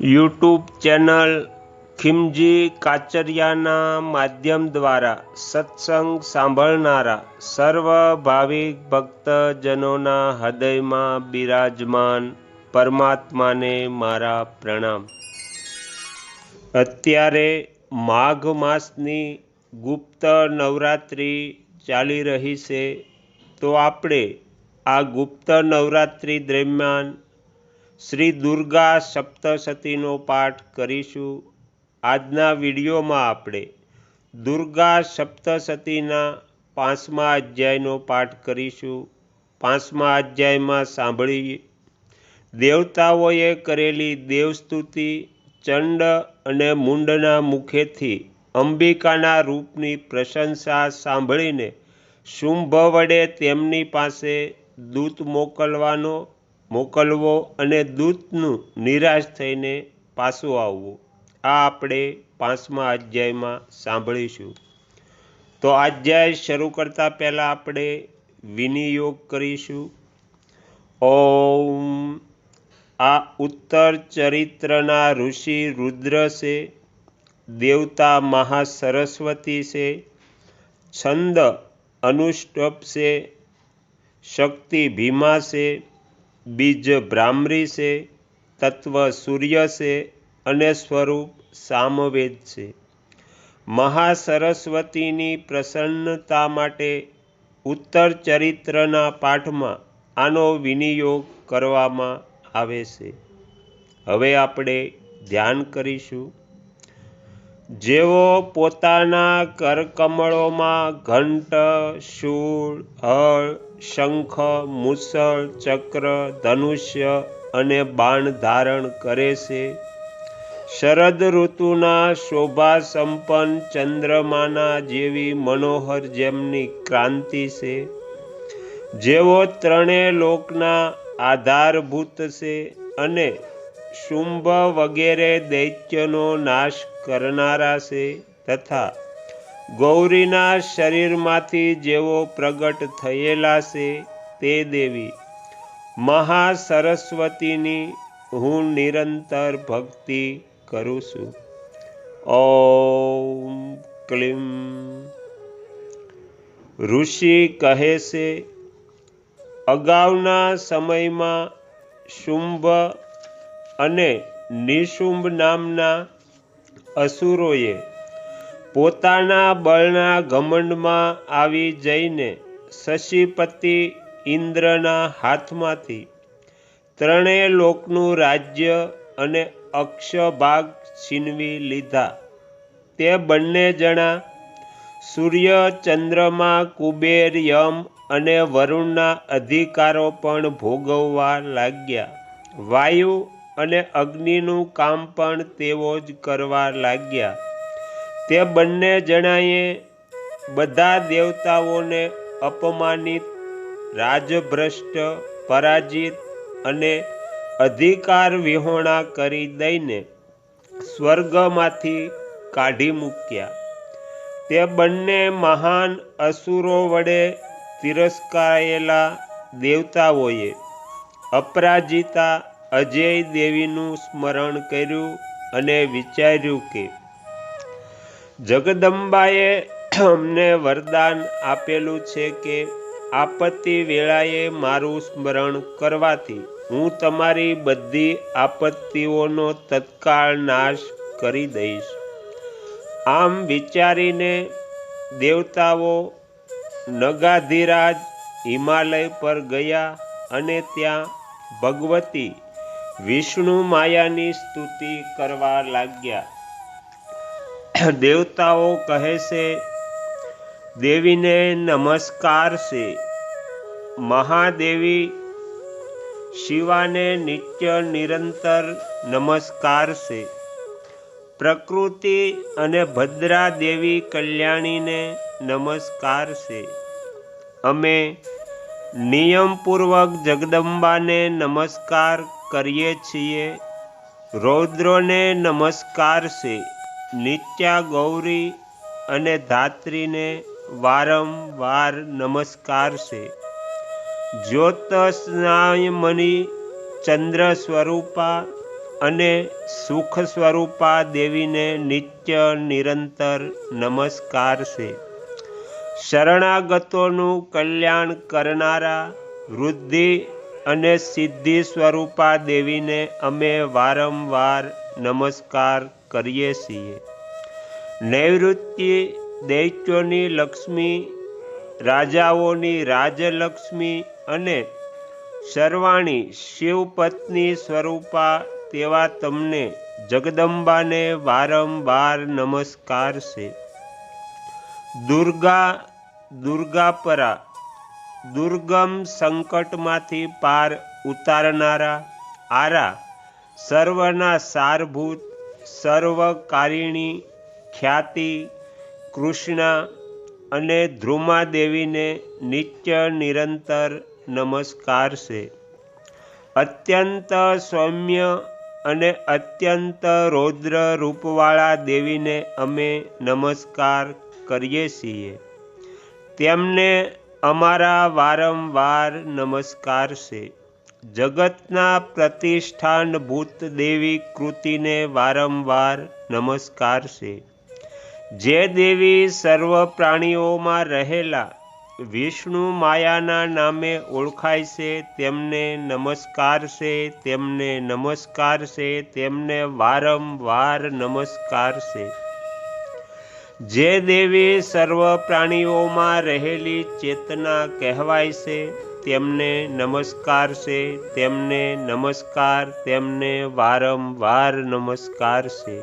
YouTube channel ખિમજી કાચરિયાના માધ્યમ દ્વારા સત્સંગ સાંભળનારા સર્વ ભાવિક ભક્તજનોના હૃદયમાં બિરાજમાન પરમાત્માને મારા પ્રણામ. અત્યારે માઘ માસની ગુપ્ત નવરાત્રિ ચાલી રહી છે. તો આપણે આ ગુપ્ત નવરાત્રિ દરમિયાન શ્રી દુર્ગા સપ્તશતીનો પાઠ કરીશું. આજના વિડીયોમાં આપણે દુર્ગા સપ્તશતીના પાંચમા અધ્યાયનો પાઠ કરીશું. પાંચમા અધ્યાયમાં સાંભળીએ. દેવતાઓએ કરેલી દેવસ્તુતિ ચંડ અને મુંડના મુખેથી અંબિકાના રૂપની પ્રશંસા સાંભળીને શુંભ વડે તેમની પાસે દૂત મોકલવાનો મોકલવો અને દૂતનું નિરાશ થઈને પાછું આવવું. આ આપણે પાંચમા અધ્યાયમાં સાંભળીશું. તો અધ્યાય શરૂ કરતાં પહેલાં આપણે વિનિયોગ કરીશું. ઓમ. આ ઉત્તર ચરિત્રના ઋષિ રુદ્ર છે, દેવતા મહાસરસ્વતી છે, છંદ અનુષ્ટપ છે, શક્તિ ભીમા છે બીજ ભ્રામરી છે, તત્વ સૂર્ય છે અને સ્વરૂપ સામવેદ છે. મહાસરસ્વતીની પ્રસન્નતા માટે ઉત્તર ચરિત્રના પાઠમાં આનો વિનિયોગ કરવામાં આવે છે. હવે આપણે ધ્યાન કરીશું. જેઓ પોતાના કરકમળોમાં ઘંટ, શૂળ, હળ, શંખ, મુસળ, ચક્ર, ધનુષ્ય અને બાણ ધારણ કરે છે. શરદ ઋતુના શોભા સંપન્ન ચંદ્રમાના જેવી મનોહર જેમની ક્રાંતિ છે. જેઓ ત્રણેય લોકના આધારભૂત છે અને શુંભ વગેરે દૈત્યનો નાશ કરનારા છે તથા ગૌરીના શરીરમાંથી જેઓ પ્રગટ થયેલા છે તે દેવી મહાસરસ્વતીની હું નિરંતર ભક્તિ કરું છું. ઓમ ક્લીમ. ઋષિ કહે છે, અગાઉના સમયમાં શુંભ અને નિશુંભ નામના અસુરોએ પોતાના બળના ઘમંડમાં આવી જઈને શશિપતિ ઇન્દ્રના હાથમાંથી ત્રણેય લોકનું રાજ્ય અને અક્ષભાગ છીનવી લીધા. તે બંને જણા સૂર્ય ચંદ્રમા કુબેર, યમ અને વરુણના અધિકારો પણ ભોગવવા લાગ્યા. વાયુ અને અગ્નિનું કામ પણ તેઓ જ કરવા લાગ્યા. તે બંને જણાએ બધા દેવતાઓને અપમાનિત, રાજભ્રષ્ટ, પરાજિત અને અધિકાર વિહોણા કરી દઈને સ્વર્ગમાંથી કાઢી મૂક્યા. તે બંને મહાન અસુરો વડે તિરસ્કારેલા દેવતાઓએ, અપરાજિતા અજય દેવીનું સ્મરણ કર્યું અને વિચાર્યું કે જગદંબાએ અમને વરદાન આપેલું છે કે આપત્તિ વેળાએ મારું સ્મરણ કરવાથી હું તમારી બધી આપત્તિઓનો તત્કાળ નાશ કરી દઈશ. આમ વિચારીને દેવતાઓ નગાધિરાજ હિમાલય પર ગયા અને ત્યાં ભગવતી વિષ્ણુ માયાની સ્તુતિ કરવા લાગ્યા. દેવતાઓ કહે છે, દેવીને નમસ્કાર છે. મહાદેવી શિવાને નિત્ય નિરંતર નમસ્કાર છે. પ્રકૃતિ અને ભદ્રા દેવી કલ્યાણીને નમસ્કાર છે. અમે નિયમપૂર્વક જગદંબાને નમસ્કાર કરીએ છીએ. રૌદ્રોને નમસ્કાર છે. નિત્યા ગૌરી અને ધાત્રીને વારંવાર નમસ્કાર છે. જ્યોતસ્નાયમની ચંદ્ર સ્વરૂપા અને સુખ સ્વરૂપા દેવીને નિત્ય નિરંતર નમસ્કાર છે. શરણાગતોનું કલ્યાણ કરનારા વૃદ્ધિ અને સિદ્ધિ સ્વરૂપા દેવીને અમે વારંવાર નમસ્કાર કરીએ છીએ. નૈવૃત્તિ દૈત્યોની લક્ષ્મી, રાજાઓની રાજલક્ષ્મી અને સર્વાણી શિવપત્ની સ્વરૂપા તેવા તમને જગદંબાને વારંવાર નમસ્કાર છે. દુર્ગા, દુર્ગાપરા દુર્ગમ સંકટમાંથી પાર ઉતારનારા આરા સર્વના સારભૂત, સર્વકારિણી, ખ્યાતિ, કૃષ્ણ અને ધ્રુમાદેવીને નિત્ય નિરંતર નમસ્કાર છે અત્યંત સૌમ્ય અને અત્યંત રૌદ્ર રૂપવાળા દેવીને અમે નમસ્કાર કરીએ છીએ. તેમને અમારા વારંવાર નમસ્કાર છે. જગતના પ્રતિષ્ઠાનભૂત દેવી કૃતિને વારંવાર નમસ્કાર છે. જે દેવી સર્વ પ્રાણીઓમાં રહેલા વિષ્ણુ માયાના નામે ઓળખાય છે, તેમને નમસ્કાર છે, તેમને નમસ્કાર છે, તેમને વારંવાર નમસ્કાર છે. જે દેવી સર્વ પ્રાણીઓમાં રહેલી ચેતના કહેવાય છે, તેમને નમસ્કાર છે, તેમને નમસ્કાર, તેમને વારંવાર નમસ્કાર છે.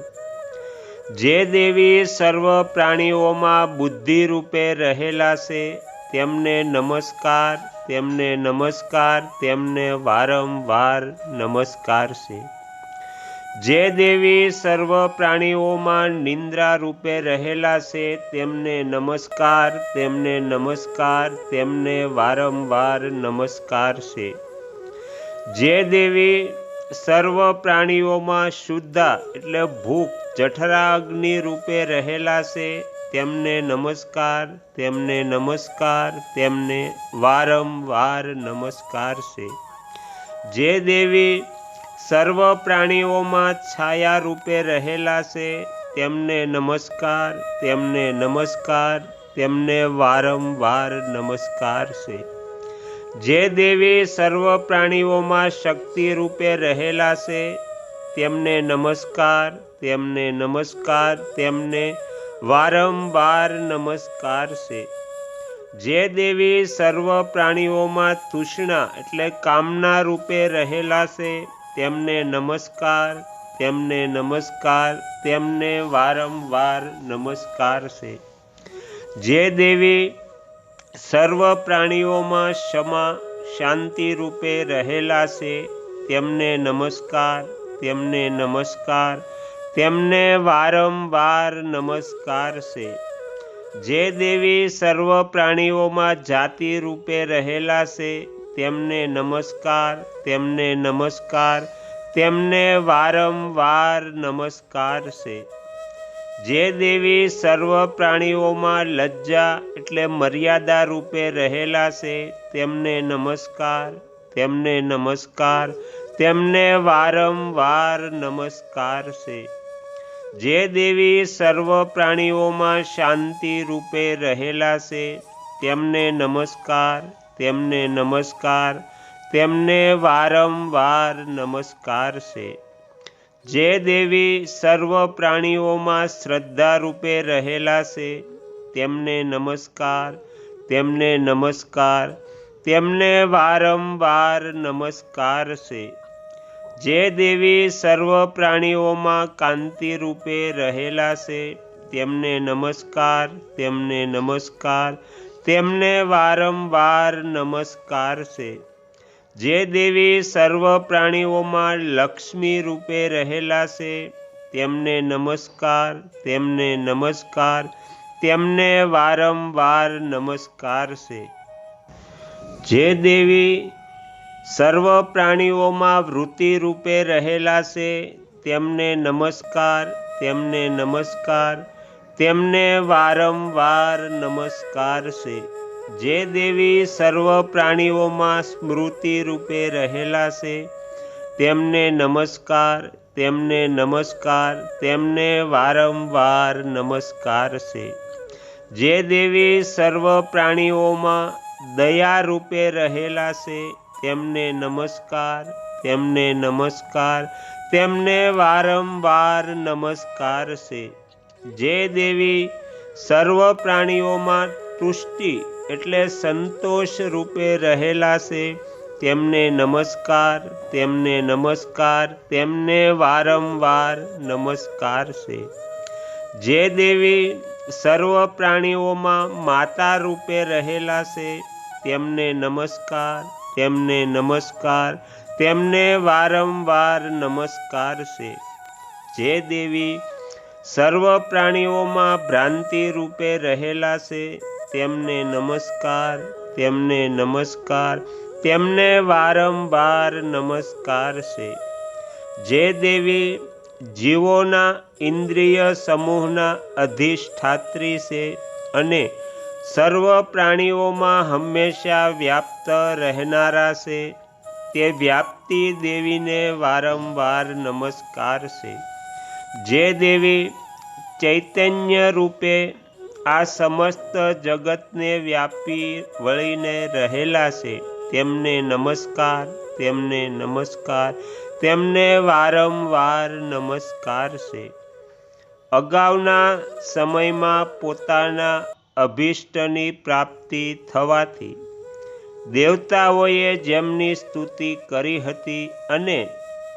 જે દેવી સર્વ પ્રાણીઓમાં બુદ્ધિ રૂપે રહેલા છે, તેમને નમસ્કાર તેમને નમસ્કાર, તેમને વારંવાર નમસ્કાર છે. જે દેવી સર્વ પ્રાણીઓમાં નિંદ્રા રૂપે રહેલા છે, તેમને નમસ્કાર તેમને નમસ્કાર, તેમને વારંવાર નમસ્કાર છે. જે દેવી સર્વ પ્રાણીઓમાં શુદ્ધા, એટલે ભૂખ, જઠરાગ્નિ રૂપે રહેલા છે, તેમને નમસ્કાર તેમને નમસ્કાર, તેમને વારંવાર નમસ્કાર છે. જે દેવી સર્વ પ્રાણીઓમાં છાયા રૂપે રહેલા છે. તેમને નમસ્કાર તેમને નમસ્કાર, તેમને વારંવાર નમસ્કાર છે. જે દેવી સર્વ પ્રાણીઓમાં શક્તિ રૂપે રહેલા છે, તેમને નમસ્કાર તેમને નમસ્કાર, તેમને વારંવાર નમસ્કાર છે. જે દેવી સર્વ પ્રાણીઓમાં તૃષ્ણા એટલે કામના રૂપે રહેલા છે તેમને નમસ્કાર તેમને નમસ્કાર, તેમને વારંવાર નમસ્કાર છે. જે દેવી સર્વ પ્રાણીઓમાં ક્ષમા, શાંતિ રૂપે રહેલા છે, તેમને નમસ્કાર તેમને નમસ્કાર, તેમને વારંવાર નમસ્કાર છે. જે દેવી સર્વ પ્રાણીઓમાં જાતિ રૂપે રહેલા છે તેમને નમસ્કાર તેમને નમસ્કાર, તેમને વારંવાર નમસ્કાર છે. જે દેવી સર્વ પ્રાણીઓમાં લજ્જા એટલે મર્યાદા રૂપે રહેલા છે, તેમને નમસ્કાર તેમને નમસ્કાર, તેમને વારંવાર નમસ્કાર છે. જે દેવી સર્વ પ્રાણીઓમાં શાંતિ રૂપે રહેલા છે, તેમને નમસ્કાર તેમને નમસ્કાર, તેમને વારંવાર નમસ્કાર છે. જે દેવી સર્વ પ્રાણીઓમાં શ્રદ્ધા રૂપે રહેલા છે, તેમને નમસ્કાર તેમને નમસ્કાર, તેમને વારંવાર નમસ્કાર છે. જે દેવી સર્વ પ્રાણીઓમાં કાંતિ રૂપે રહેલા છે, તેમને નમસ્કાર તેમને નમસ્કાર તેમને વારંવાર નમસ્કાર છે. જે દેવી સર્વ પ્રાણીઓમાં લક્ષ્મી રૂપે રહેલા છે, તેમને નમસ્કાર તેમને નમસ્કાર, તેમને વારંવાર નમસ્કાર છે. જે દેવી સર્વ પ્રાણીઓમાં વૃત્તિ રૂપે રહેલા છે, તેમને નમસ્કાર તેમને નમસ્કાર તેમને વારંવાર નમસ્કાર છે. જે દેવી સર્વ પ્રાણીઓમાં સ્મૃતિ રૂપે રહેલા છે, તેમને નમસ્કાર તેમને નમસ્કાર, તેમને વારંવાર નમસ્કાર છે. જે દેવી સર્વ પ્રાણીઓમાં દયા રૂપે રહેલા છે, તેમને નમસ્કાર તેમને નમસ્કાર, તેમને વારંવાર નમસ્કાર છે. જે દેવી સર્વ પ્રાણીઓમાં તુષ્ટિ એટલે સંતોષ રૂપે રહેલા છે, તેમને નમસ્કાર તેમને નમસ્કાર, તેમને વારંવાર નમસ્કાર છે. જે દેવી સર્વ પ્રાણીઓમાં માતા રૂપે રહેલા છે, તેમને નમસ્કાર તેમને નમસ્કાર, તેમને વારંવાર નમસ્કાર છે. જે દેવી સર્વ પ્રાણીઓમાં ભ્રાંતિ રૂપે રહેલા છે. તેમને નમસ્કાર તેમને નમસ્કાર, તેમને વારંવાર નમસ્કાર છે. જે દેવી જીવોના ઇન્દ્રિય સમૂહના અધિષ્ઠાત્રી છે અને સર્વ પ્રાણીઓમાં હંમેશા વ્યાપ્ત રહેનારા છે, તે વ્યાપ્તિ દેવીને વારંવાર નમસ્કાર છે. જે દેવી ચૈતન્ય રૂપે આ સમસ્ત જગતને વ્યાપી વળીને રહેલા છે, તેમને નમસ્કાર તેમને નમસ્કાર, તેમને વારંવાર નમસ્કાર છે. અગાઉના સમયમાં પોતાના અભિષ્ટની પ્રાપ્તિ થવાથી દેવતાઓએ જેમની સ્તુતિ કરી હતી અને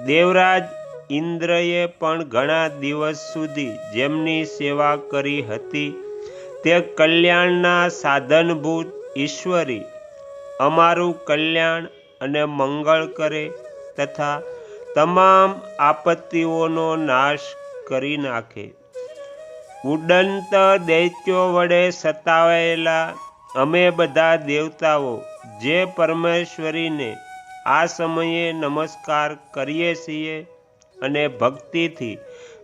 દેવરાજ ઇન્દ્રએ પણ ઘણા દિવસ સુધી જેમની સેવા કરી હતી, તે કલ્યાણના સાધનભૂત ઈશ્વરી, અમારું કલ્યાણ અને મંગળ કરે તથા તમામ આપત્તિઓનો નાશ કરી નાખે. ઉડંત દૈત્યો વડે સતાવેલા અમે બધા દેવતાઓ જે પરમેશ્વરીને આ સમયે નમસ્કાર કરીએ છીએ અને ભક્તિથી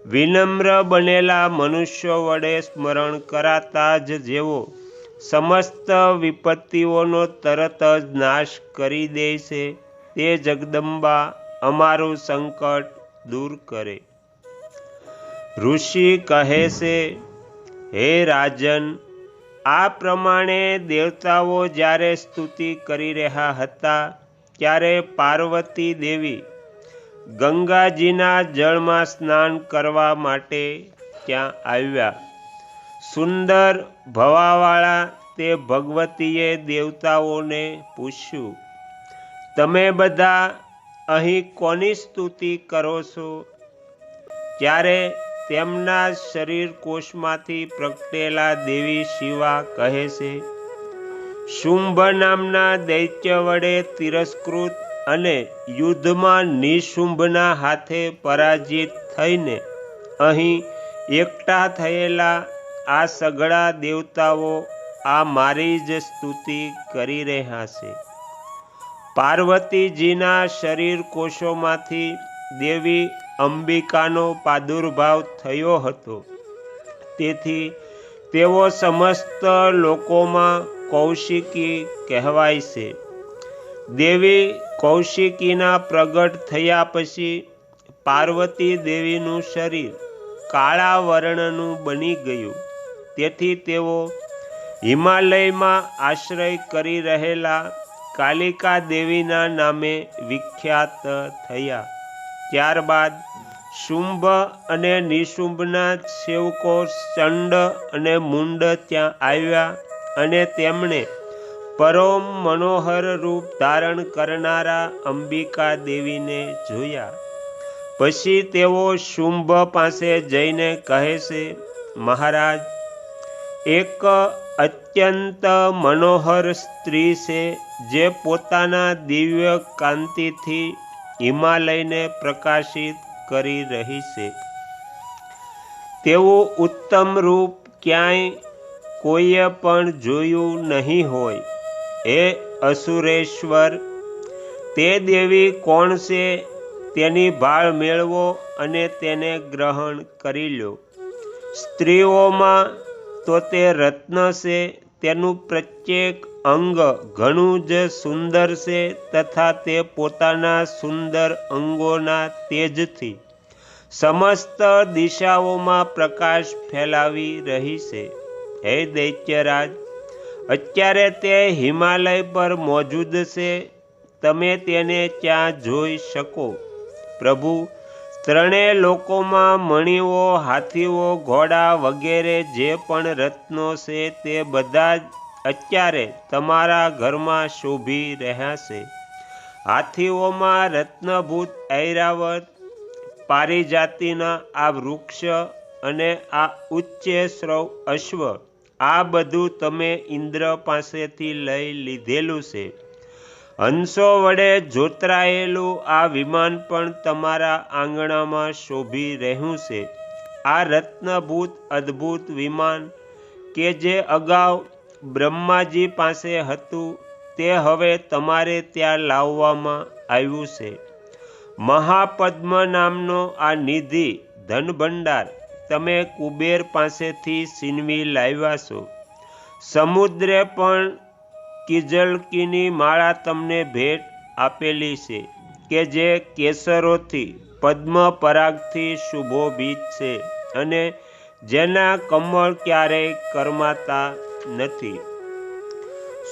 વિનમ્ર બનેલા મનુષ્યો વડે સ્મરણ કરાતા જ જેવો સમસ્ત વિપત્તિઓનો તરત જ નાશ કરી દે છે, તે જગદંબા અમારું સંકટ દૂર કરે. ઋષિ કહે છે, હે રાજન, આ પ્રમાણે દેવતાઓ જ્યારે સ્તુતિ કરી રહ્યા હતા, ત્યારે પાર્વતી દેવી ગંગાજીના જળમાં સ્નાન કરવા માટે ત્યાં આવ્યા. સુંદર ભવાવાળા તે ભગવતીએ દેવતાઓને પૂછ્યું, તમે બધા અહીં કોની સ્તુતિ કરો છો? ત્યારે તેમના શરીર કોષમાંથી પ્રગટેલા દેવી શિવા કહે છે, શુંભ નામના દૈત્ય વડે તિરસ્કૃત અને યુદ્ધમાં નિશુંભના હાથે પરાજિત થઈને અહીં એકઠા થયેલા આ સઘળા દેવતાઓ આ મારી જ સ્તુતિ કરી રહ્યા છે. પાર્વતીજીના શરીર કોષોમાંથી દેવી અંબિકાનો પ્રાદુર્ભાવ થયો હતો. તેથી તેઓ સમસ્ત લોકોમાં કૌશિકી કહેવાય છે. દેવી કૌશિકીના પ્રગટ થયા પછી પાર્વતી દેવીનું શરીર કાળા વર્ણનું બની ગયું. તેથી તેઓ હિમાલયમાં આશ્રય કરી રહેલા કાલિકા દેવીના નામે વિખ્યાત થયા. ત્યારબાદ શુંભ અને નિશુંભના સેવકો ચંડ અને મુંડ ત્યાં આવ્યા અને તેમણે પરમ મનોહર રૂપ ધારણ કરનારા અંબિકા દેવીને જોયા. પછી તેઓ શુંભ પાસે જઈને કહે છે, મહારાજ, એક અત્યંત મનોહર સ્ત્રી છે જે પોતાના દિવ્ય કાંતિથી હિમાલયને પ્રકાશિત કરી રહી છે. તેવું ઉત્તમ રૂપ ક્યાંય કોઈએ પણ જોયું નહીં હોય. હે અસુરેશ્વર, તે દેવી કોણ છે? તેની ભાળ મેળવો અને તેને ગ્રહણ કરી લો. સ્ત્રીઓમાં તો તે રત્ન છે, તેનું પ્રત્યેક અંગ ઘણું જ સુંદર છે તથા તે પોતાના સુંદર અંગોના તેજથી સમસ્ત દિશાઓમાં પ્રકાશ ફેલાવી રહી છે. હે દૈત્યરાજ અત્યારે તે હિમાલય પર મોજૂદ છે. તમે તેને ત્યાં જોઈ શકો. પ્રભુ, ત્રણેય લોકોમાં મણીઓ, હાથીઓ, ઘોડા વગેરે જે પણ રત્નો છે તે બધા જ અત્યારે તમારા ઘરમાં શોભી રહ્યા છે. હાથીઓમાં રત્નભૂત ઐરાવત, પારિજાતિના આ વૃક્ષ અને આ ઉચ્ચે શ્રવ અશ્વ આ બધું તમે ઇન્દ્ર પાસેથી લઈ લીધેલું છે. હંસો વડે જોતરાયેલું આ વિમાન પણ તમારા આંગણામાં શોભી રહ્યું છે. આ રત્નભૂત અદ્ભુત વિમાન કે જે અગાઉ બ્રહ્માજી પાસે હતું, તે હવે તમારે ત્યાં લાવવામાં આવ્યું છે. મહાપદ્મ નામનો આ નિધિ ધનભંડાર તમે કુબેર પાસેથી છીનવી લાવ્યા છો. સમુદ્રે પણ કિજલકીની માળા તમને ભેટ આપેલી છે કે જે કેસરોથી, પદ્મ પરાગથી શુભોભિત છે અને જેના કમળ ક્યારેય કરમાતા નથી.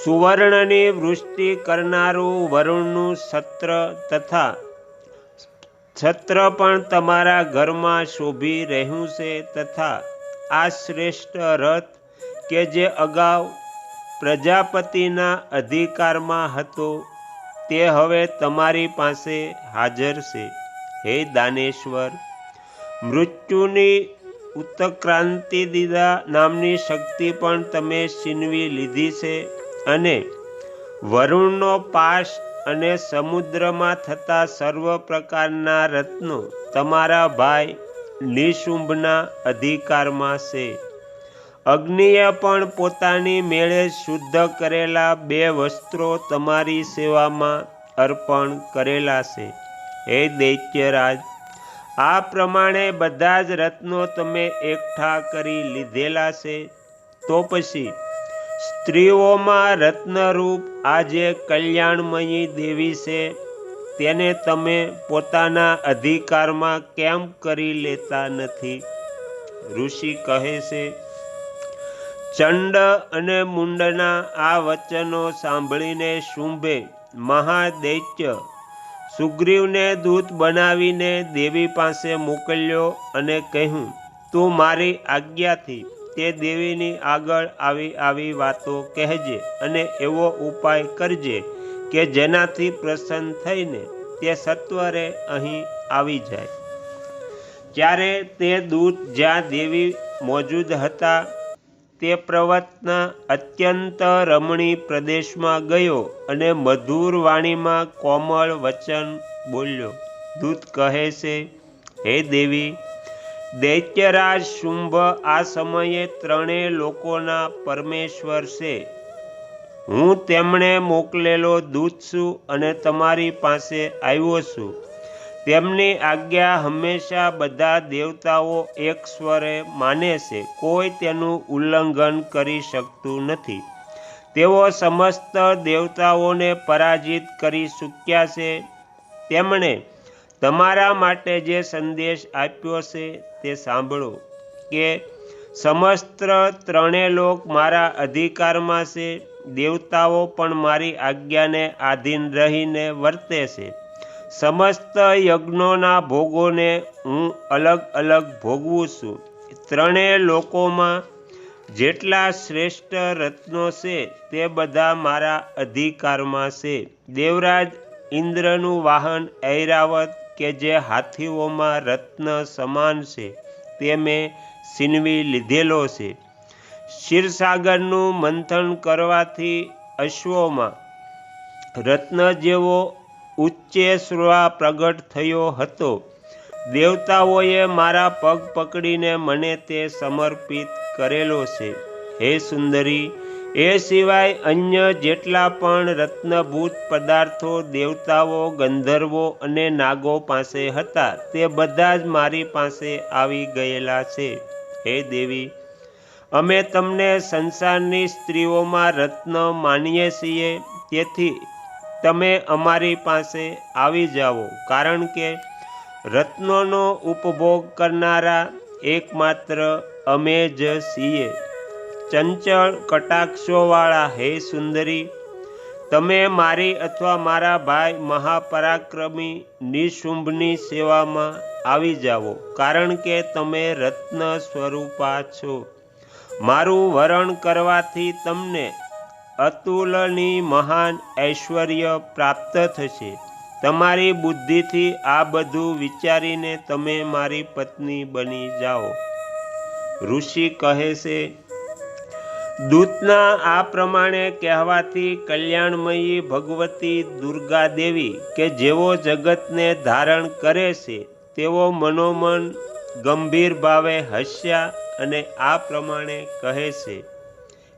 સુવર્ણની વૃષ્ટિ કરનારું વરુણનું સત્ર તથા છત્ર પણ તમારા ઘરમાં શોભી રહ્યું છે તથા આ શ્રેષ્ઠ રથ કે જે અગાઉ પ્રજાપતિના અધિકારમાં હતો, તે હવે તમારી પાસે હાજર છે. હે દાનેશ્વર, મૃત્યુની ઉત્ક્રાંતિ દીદા નામની શક્તિ પણ તમે છીનવી લીધી છે અને વરુણનો પાશ અને સમુદ્રમાં થતા સર્વ પ્રકારના રત્નો તમારા ભાઈ નિશુંભના અધિકારમાં છે. અગ્નિએ પણ પોતાની મેળે શુદ્ધ કરેલા બે વસ્ત્રો તમારી સેવામાં અર્પણ કરેલા છે. હે દૈત્યરાજ, આ પ્રમાણે બધા જ રત્નો તમે એકઠા કરી લીધેલા છે. તો પછી સ્ત્રીઓમાં રત્નરૂપ આ જે કલ્યાણમયી દેવી છે. તેને તમે પોતાના અધિકારમાં કેમ કરી લેતા નથી? ઋષિ કહે છે, ચંડ અને મુંડના આ વચનો સાંભળીને શુંભે મહાદૈત્ય સુગ્રીવને દૂત બનાવીને દેવી પાસે મોકલ્યો અને કહ્યું, તું મારી આજ્ઞાથી તે દેવીની આગળ આવી આવી વાતો કહેજે અને એવો ઉપાય કરજે કે જેનાથી પ્રસન્ન થઈને તે સત્વરે અહીં આવી જાય. ત્યારે તે દૂત જ્યાં દેવી મોજૂદ હતા, તે પ્રવતના અત્યંત રમણી પ્રદેશમાં ગયો અને મધુર વાણીમાં કોમળ વચન બોલ્યો. દૂત કહે છે, હે દેવી દૈત્યરાજ શુંભ આ સમયે ત્રણેય લોકોના પરમેશ્વર છે. હું તેમણે મોકલેલો દૂત છું અને તમારી પાસે આવ્યો છું. તેમની આજ્ઞા હંમેશા બધા દેવતાઓ એક સ્વરે માને છે. કોઈ તેનું ઉલ્લંઘન કરી શકતું નથી. તેઓ સમસ્ત દેવતાઓને પરાજિત કરી ચૂક્યા છે. તેમણે તમારા માટે જે સંદેશ આપ્યો છે તે સાંભળો કે સમસ્ત ત્રણે લોક મારા અધિકારમાં છે, દેવતાઓ પણ મારી આજ્ઞાને આધીન રહીને વર્તે છે. સમસ્ત યજ્ઞોના ભોગોને હું અલગ અલગ ભોગવું છું. ત્રણેય લોકોમાં જેટલા શ્રેષ્ઠ રત્નો છે, તે બધા મારા અધિકારમાં છે. દેવરાજ ઇન્દ્રનું વાહન ઐરાવત કે જે હાથીઓમાં રત્ન સમાન છે, તે મેં છીનવી લીધેલો છે. ક્ષીરસાગરનું મંથન કરવાથી અશ્વોમાં રત્ન જેવો ઉચ્ચે સ્વા પ્રગટ થયો હતો. દેવતાઓએ મારા પગ પકડીને મને તે સમર્પિત કરેલો છે. હે સુંદરી એ સિવાય અન્ય જેટલા પણ રત્નભૂત પદાર્થો, દેવતાઓ, ગંધર્વો અને નાગો પાસે હતા, તે બધા જ મારી પાસે આવી ગયેલા છે. હે દેવી, અમે તમને સંસારની સ્ત્રીઓમાં રત્ન માનીએ છીએ, તેથી તમે અમારી પાસે આવી જાઓ, કારણ કે રત્નોનો ઉપભોગ કરનારા એકમાત્ર અમે જ છીએ. ચંચળ કટાક્ષોવાળા, હે સુંદરી, તમે મારી અથવા મારા ભાઈ મહાપરાક્રમી નિશુંભની સેવામાં આવી જાઓ, કારણ કે તમે રત્ન સ્વરૂપા છો. મારું વરણ કરવાથી તમને અતુલની મહાન ઐશ્વર્ય પ્રાપ્ત થશે. તમારી બુદ્ધિથી આ બધું વિચારીને તમે મારી પત્ની બની જાઓ. ઋષિ કહે છે દૂતના આ પ્રમાણે કહેવાથી કલ્યાણમયી ભગવતી દુર્ગા દેવી કે જેઓ જગતને ધારણ કરે છે તેઓ મનોમન ગંભીર ભાવે હસ્યા અને આ પ્રમાણે કહે છે,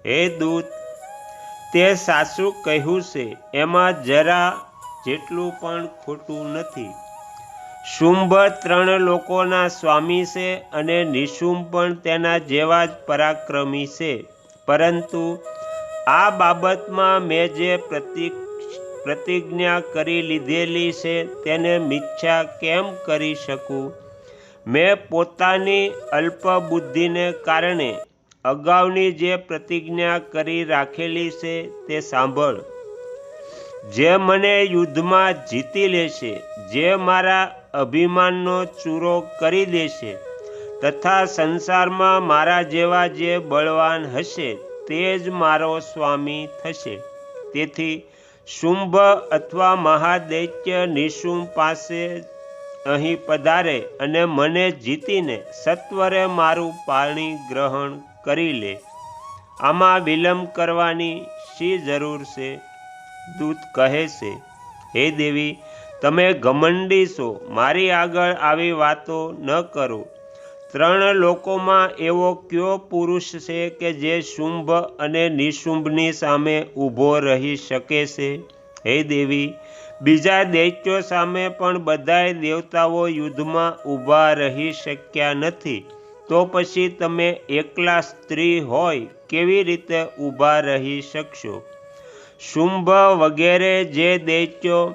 હે દૂત, તે સાસુ કહ્યું છે, એમાં જરા જેટલું પણ ખોટું નથી. શુંભ ત્રણ લોકોના સ્વામી છે અને નિશુંભ પણ તેના જેવા જ પરાક્રમી છે. પરંતુ આ બાબતમાં મેં જે પ્રતિક, પ્રતિજ્ઞા કરી લીધેલી છે તેને મિચ્છા કેમ કરી શકું? મેં પોતાની અલ્પબુદ્ધિને કારણે અગાઉની જે પ્રતિજ્ઞા કરી રાખેલી છે તે સાંભળ. જે મને યુદ્ધમાં જીતી લેશે, જે મારા અભિમાનનો ચૂરો કરી દેશે તથા સંસારમાં મારા જેવા જે બળવાન હશે, તે જ મારો સ્વામી થશે. તેથી શુંભ અથવા મહાદૈત્ય નિશુંભ પાસે અહીં પધારે અને મને જીતીને સત્વરે મારું પાણી ગ્રહણ કરી લે. આમાં વિલંબ કરવાની શી જરૂર છે? દૂત કહે છે, હે દેવી, તમે ઘમંડી છો. મારી આગળ આવી વાતો ન કરો. ત્રણ લોકોમાં એવો કયો પુરુષ છે કે જે શુંભ અને નિશુંભની સામે ઊભો રહી શકે છે? હે દેવી, બીજા દૈત્યો સામે પણ બધાય દેવતાઓ યુદ્ધમાં ઊભા રહી શક્યા નથી. તો પછી તમે એકલા સ્ત્રી હોય કેવી રીતે ઊભા રહી શકશો? શુંભ વગેરે જે દૈત્યો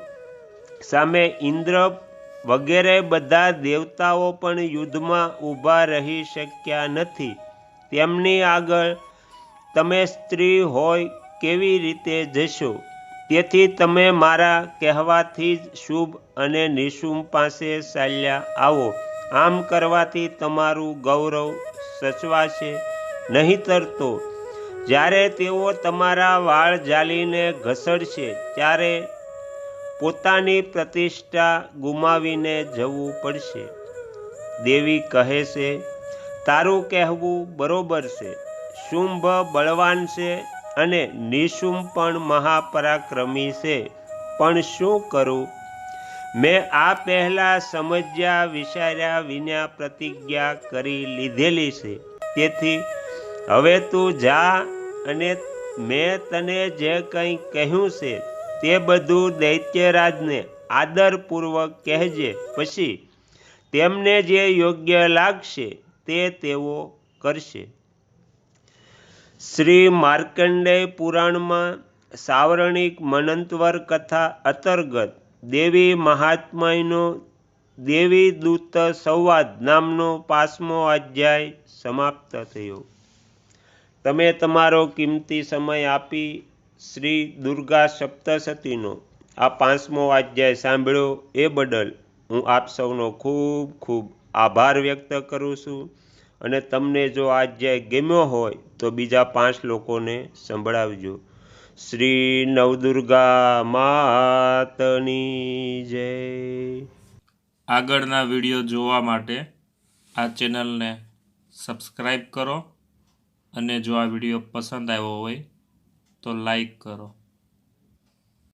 સામે ઇન્દ્ર વગેરે બધા દેવતાઓ પણ યુદ્ધમાં ઊભા રહી શક્યા નથી. તેમની આગળ તમે સ્ત્રી હોય કેવી રીતે જશો? તેથી તમે મારા કહેવાથી જ શુભ અને નિશુમ પાસે ચાલ્યા આવો. આમ કરવાથી તમારું ગૌરવ સચવાશે, નહીંતર તો જ્યારે તેઓ તમારા વાળ જાલીને ઘસડશે, ત્યારે પોતાની પ્રતિષ્ઠા ગુમાવીને જવું પડશે. દેવી કહે છે, તારું કહેવું બરોબર છે. શુંભ બળવાન છે અને નિશુંભ પણ મહાપરાક્રમી છે. પણ શું કરું? મેં આ પહેલાં સમજ્યા વિચાર્યા વિના પ્રતિજ્ઞા કરી લીધેલી છે. તેથી હવે તું જા અને મેં તને જે કંઈ કહ્યું છે તે બધું દૈત્યરાજને આદરપૂર્વક કહેજે. પછી તેમને જે યોગ્ય લાગશે તે તેઓ કરશે. શ્રી માર્કંડેય પુરાણમાં સાવરણિક મનંતવર કથા અંતર્ગત દેવી મહાત્મયનો દેવી દૂત સંવાદ નામનો પાંચમો અધ્યાય સમાપ્ત થયો. તમે તમારો કિંમતી સમય આપી શ્રી દુર્ગા સપ્તસતીનો આ પાંચમો અધ્યાય સાંભળ્યો એ બદલ હું આપ સૌનો ખૂબ ખૂબ આભાર વ્યક્ત કરું છું. અને તમને જો આ અધ્યાય ગમ્યો હોય તો બીજા પાંચ લોકોને સંભળાવજો. શ્રી નવદુર્ગા માતની જય. આગળના વીડિયો જોવા માટે આ ચેનલને સબસ્ક્રાઈબ કરો. અને જો આ વીડિયો પસંદ આવ્યો હોય તો લાઈક કરો.